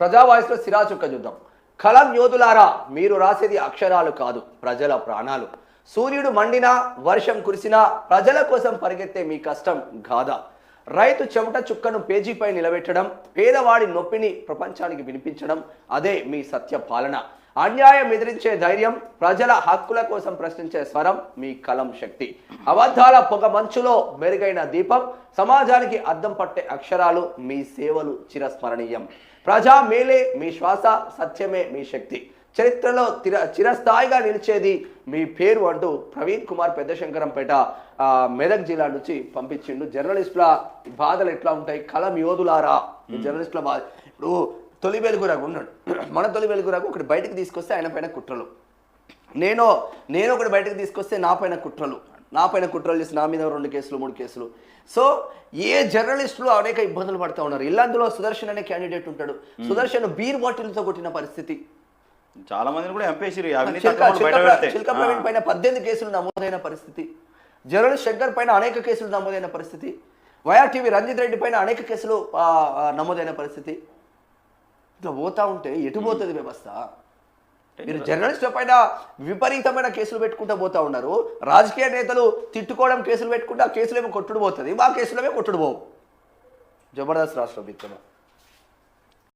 ప్రజావాయిస్లో సిరాచుక్క చూద్దాం కలం యోధులారా మీరు రాసేది అక్షరాలు కాదు ప్రజల ప్రాణాలు. సూర్యుడు మండినా వర్షం కురిసినా ప్రజల కోసం పరిగెత్తే మీ కష్టం గాథ. రైతు చెమట చుక్కను పేజీపై నిలబెట్టడం పేదవాడి నొప్పిని ప్రపంచానికి వినిపించడం అదే మీ సత్య పాలన. అన్యాయం ఎదిరించే ధైర్యం ప్రజల హక్కుల కోసం ప్రశ్నించే స్వరం మీ కలం శక్తి. అబద్ధాల పొగ మంచులో మెరుగైన దీపం సమాజానికి అద్దం పట్టే అక్షరాలు మీ సేవలు చిరస్మరణీయం. ప్రజా మేలే మీ శ్వాస సత్యమే మీ శక్తి. చరిత్రలో తిర చిరస్థాయిగా నిలిచేది మీ పేరు అంటూ ప్రవీణ్ కుమార్ పెద్దశంకరంపేట మెదక్ జిల్లా నుంచి పంపించిండు. జర్నలిస్టుల బాధలు ఎట్లా ఉంటాయి? కలం యోధులారా. జర్నలిస్టుల బాధ ఇప్పుడు తొలి వెలుగురాకు ఉన్నాడు. మన తొలి వెలుగురాకు ఒకటి బయటకు తీసుకొస్తే ఆయన పైన కుట్రలు. నేను నేను ఒకటి బయటకు తీసుకొస్తే నా పైన కుట్రలు. నా పైన కుట్రలు చేసి నా మీద రెండు కేసులు మూడు కేసులు. సో ఏ జర్నలిస్టులు అనేక ఇబ్బందులు పడుతూ ఉన్నారు. ఇల్లందులో సుదర్శన్ అనే క్యాండిడేట్ ఉంటాడు. సుదర్శన్ బీర్ బాటిల్తో కొట్టిన పరిస్థితి. చాలా మందిని కూడా ఎంపేసిరు చిల్క ప్రవీణ్ పైన పద్దెనిమిది కేసులు నమోదైన పరిస్థితి. జర్నలిస్ట్ శంకర్ పైన అనేక కేసులు నమోదైన పరిస్థితి. వైఆర్టీవీ రంజిత్ రెడ్డి పైన అనేక కేసులు నమోదైన పరిస్థితి. ఇట్లా పోతా ఉంటే ఎటు పోతుంది వ్యవస్థ? మీరు జర్నలిస్టుల పైన విపరీతమైన కేసులు పెట్టుకుంటూ పోతా ఉన్నారు. రాజకీయ నేతలు తిట్టుకోవడం కేసులు పెట్టుకుంటే ఆ కేసులేమో కొట్టుడు పోతుంది. మా కేసులేమో కొట్టుడు పోవు. జబర్దస్త్ రాష్ట్రం మిత్రమా?